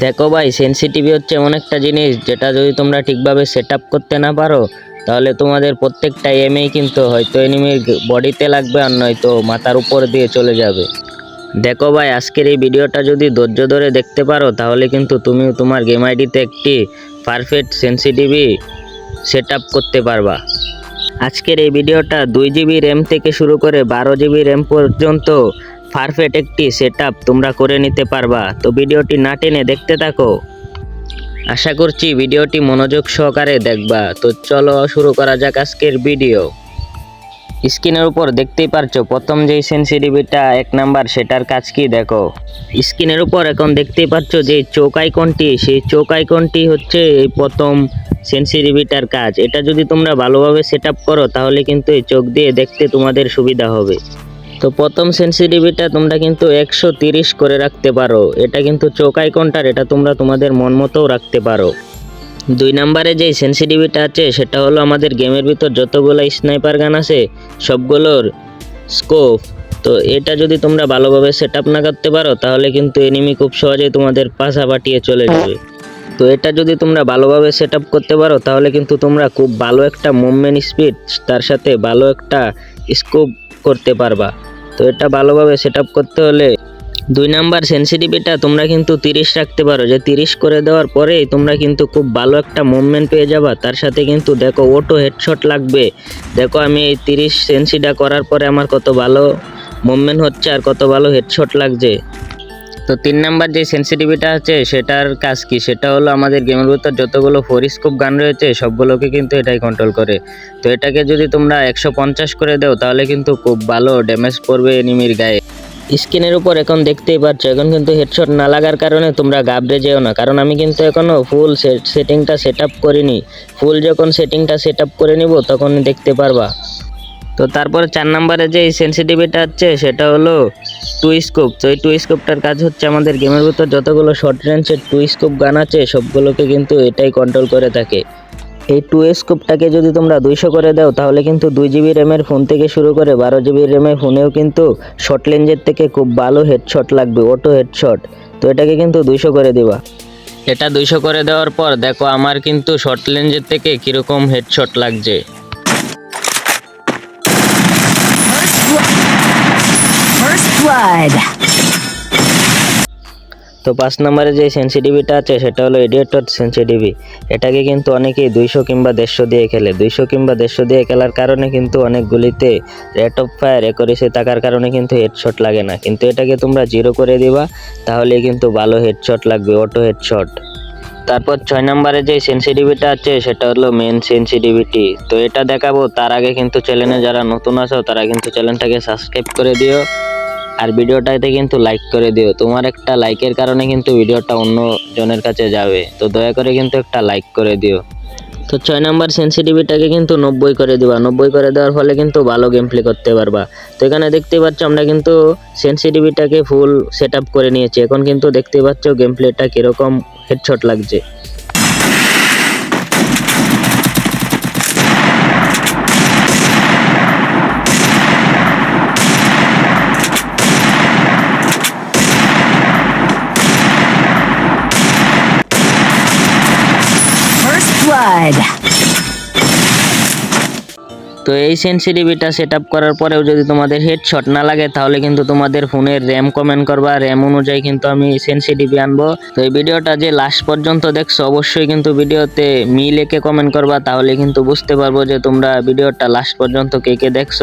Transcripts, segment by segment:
দেখো ভাই সেনসিটিভি হচ্ছে এমন একটা জিনিস যেটা যদি তোমরা ঠিকভাবে সেট করতে না পারো, তাহলে তোমাদের প্রত্যেকটা এমেই কিন্তু হয়তো এনিমির বডিতে লাগবে আর নয়তো মাথার উপর দিয়ে চলে যাবে। দেখো ভাই, আজকের এই ভিডিওটা যদি ধৈর্য ধরে দেখতে পারো, তাহলে কিন্তু তুমিও তোমার গেম আইডিতে একটি পারফেক্ট সেন্সিটিভি সেট করতে পারবা। আজকের এই ভিডিওটা দুই জিবি র্যাম থেকে শুরু করে বারো জিবি র্যাম পর্যন্ত পারফেক্ট একটি সেট তোমরা করে নিতে পারবা। তো ভিডিওটি না টেনে দেখতে থাকো। আশা করছি ভিডিওটি মনোযোগ সহকারে দেখবা। তো চলো শুরু করা যাক আজকের ভিডিও স্ক্রিনের উপর দেখতেই পারছ, প্রথম যেই সেন্সিটিভিটা এক নাম্বার সেটার কাজ কি দেখো। স্ক্রিনের উপর এখন দেখতেই পাচ্ছ যে চোখ আইকনটি সেই চোখ আইকনটি হচ্ছে এই প্রথম সেন্সিটিভিটার কাজ। এটা যদি তোমরা ভালোভাবে সেট করো, তাহলে কিন্তু এই চোখ দিয়ে দেখতে তোমাদের সুবিধা হবে। তো প্রথম সেন্সিটিভিটা তোমরা কিন্তু একশো তিরিশ করে রাখতে পারো। এটা কিন্তু চোখ আইকনটার এটা তোমরা তোমাদের মন মতোও রাখতে পারো। দুই নম্বরে যে সেন্সিটিভিটা আছে, সেটা হলো আমাদের গেমের ভিতর যতগুলো স্নাইপার গান আছে, সবগুলোর স্কোপ তো এটা যদি তোমরা ভালোভাবে সেট আপ না করতে পারো, তাহলে কিন্তু এনিমি খুব সহজেই তোমাদের পাশা পাঠিয়ে চলে যাবে। তো এটা যদি তোমরা ভালোভাবে সেট আপ করতে পারো, তাহলে কিন্তু তোমরা খুব ভালো একটা মুভমেন্ট স্পিড তার সাথে ভালো একটা স্কোপ করতে পারবা। তো এটা ভালোভাবে সেট করতে হলে দুই নাম্বার সেন্সিটিভিটা তোমরা কিন্তু তিরিশ রাখতে পারো। যে তিরিশ করে দেওয়ার পরেই তোমরা কিন্তু খুব ভালো একটা মুভমেন্ট পেয়ে যাবা। তার সাথে কিন্তু দেখো ওটো হেডশট লাগবে। দেখো আমি এই তিরিশ সেন্সিটা করার পরে আমার কত ভালো মুভমেন্ট হচ্ছে আর কত ভালো হেডশট লাগছে। তো তিন নাম্বার যে সেন্সিটিভিটা আছে, সেটার কাজ কি? সেটা হলো আমাদের গেমের ভিতর যতগুলো ফোরিস্কোপ গান রয়েছে, সবগুলোকে কিন্তু এটাই কন্ট্রোল করে। তো এটাকে যদি তোমরা একশো পঞ্চাশ করে দাও, তাহলে কিন্তু খুব ভালো ড্যামেজ পড়বে এনিমির গায়ে। স্ক্রিনের উপর এখন দেখতেই পাচ্ছ এখন কিন্তু হেডশট না লাগার কারণে তোমরা গাবড়ে যেও না। কারণ আমি কিন্তু এখনও ফুল সেটিংটা সেট আপ করিনি। ফুল যখন সেটিংটা সেট আপ করে নিব, তখন দেখতে পারবা। তো তারপরে চার নম্বরে যে সেন্সিটিভিটা আছে সেটা হলো টু স্কোপ তো এই টু স্কোপটার কাজ হচ্ছে আমাদের গেমের ভিতর যতগুলো শর্ট রেঞ্জের টু স্কোপ গান আছে, সবগুলোকে কিন্তু এটাই কন্ট্রোল করে থাকে। এই টু স্কোপটাকে যদি তোমরা দুইশো করে দাও, তাহলে কিন্তু দুই জিবি র্যামের ফোন থেকে শুরু করে বারো জিবি র্যামের ফোনেও কিন্তু শর্ট লেন্সের থেকে খুব ভালো হেডশট লাগবে অটো হেডশট তো এটাকে কিন্তু দুইশো করে দিবা। এটা দুইশো করে দেওয়ার পর দেখো, আমার কিন্তু শর্ট লেন্সের থেকে কীরকম হেডশট লাগছে। Blood. তো পাঁচ নম্বরে যে সেন্সিটিভিটা আছে, সেটা হলো এডিয়েটর সেন্সিটিভি এটাকে কিন্তু অনেকেই দুইশো কিংবা দেড়শো দিয়ে খেলে। দুইশো কিংবা দেড়শো দিয়ে খেলার কারণে কিন্তু অনেকগুলিতে রেট অফ ফায়ার একরিসে থাকার কারণে কিন্তু হেডশট লাগে না। কিন্তু এটাকে তোমরা জিরো করে দিবা তাহলে কিন্তু ভালো হেডশট লাগবে অটো হেডশট তারপর ছয় নম্বরে যে সেন্সিটিভিটা আছে, সেটা হলো মেন সেন্সিটিভিটি তো এটা দেখাবো, তার আগে কিন্তু চ্যানেলে যারা নতুন আছো, তারা কিন্তু চ্যানেলটাকে সাবস্ক্রাইব করে দিও। আর ভিডিওটাতে কিন্তু লাইক করে দিও। তোমার একটা লাইকের কারণে কিন্তু ভিডিওটা অন্য জনের কাছে যাবে। তো দয়া করে কিন্তু একটা লাইক করে দিও। তো ছয় নাম্বার সেন্সিটিভিটাকে কিন্তু নব্বই করে দিবা। নব্বই করে দেওয়ার ফলে কিন্তু ভালো গেম প্লে করতে পারবা। তো এখানে দেখতে পাচ্ছ আমরা কিন্তু সেন্সিটিভিটাকে ফুল সেট করে নিয়েছি। এখন কিন্তু দেখতে পাচ্ছ গেম প্লেটা কীরকম হেডশট লাগছে। Blood. তো এই সেন্সিটিভিটা সেট আপ করার পরেও যদি তোমাদের হেডশট না লাগে, তাহলে কিন্তু তোমাদের ফোনের র্যাম কমেন্ট করবা। র্যাম অনুযায়ী কিন্তু আমি সেন্সিটিভি আনব। তো এই ভিডিওটা যে লাস্ট পর্যন্ত দেখছ, অবশ্যই কিন্তু ভিডিওতে মি লেখে কমেন্ট করবা, তাহলে কিন্তু বুঝতে পারব যে তোমরা ভিডিওটা লাস্ট পর্যন্ত কে কে দেখছ।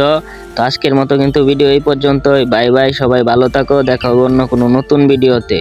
তো আজকের মতো কিন্তু ভিডিও এই পর্যন্তই। বাই বাই সবাই ভালো থাকো। দেখা হবে অন্য কোনো নতুন ভিডিওতে